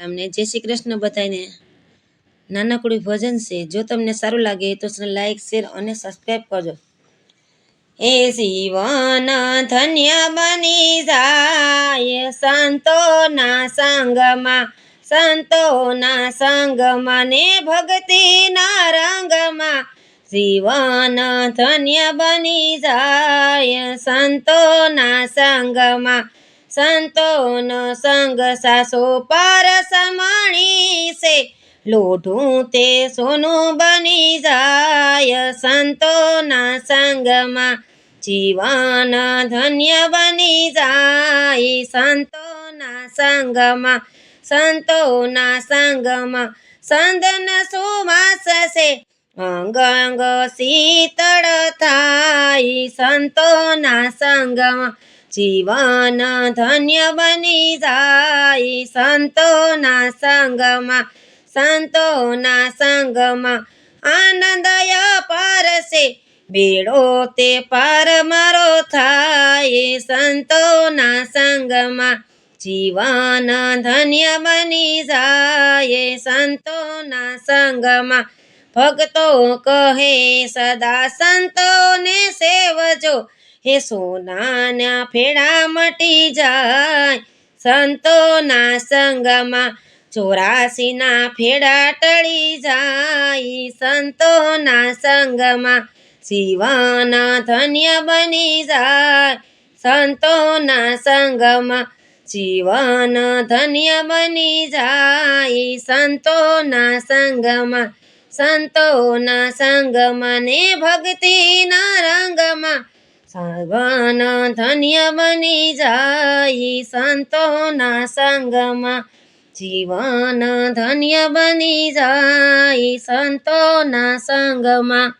તમને જય શ્રી કૃષ્ણ બધાને નાનકડું ભજન છે. જો તમને સારું લાગે તો લાઈક શેર અને સબસ્ક્રાઈબ કરજો. એ શિવન ધન્ય બની જાય સંતોના સંગમાં. સંતોના સંગમાં ને ભક્તિના રંગમાં જીવન ધન્ય બની જાય સંતોના સંગમાં. સંતોનો સંગ સાસો પર મણી છે લોઢું તે સોનું બની જાય. સંતોના સંગમાં જીવન ધન્ય બની જાય. સંતોના સંગમાં સંતોના સંગમાં સંદન સુવાસ છે અંગ અંગ શીતળ થાય. સંતોના સંગમાં જીવન ધન્ય બની જાય. સંતોના સંગમાં સંતોના સંગમાં આનંદય પરસે બેડો તે પાર મારો થાય. સંતોના સંગમાં જીવન ધન્ય બની જાય. સંતોના સંગમાં ભક્તો કહે, સદા સંતોને સેવજો. હે સોનાના ફેડા મટી જાય. સંતોના સંગમાં ચોરાસીના ફેડા ટળી જાય. સંતોના સંગમાં શિવાના ધન્ય બની જાય. સંતોના સંગમાં જીવન ધન્ય બની જાય. સંતોના સંગમાં સંતોના સંગમાં ને ભક્તિના રંગમાં સર્વન ધન્ય બની જાય સંતોના સંગમાં. જીવન ધન્ય બની જાય સંતોના સંગમાં.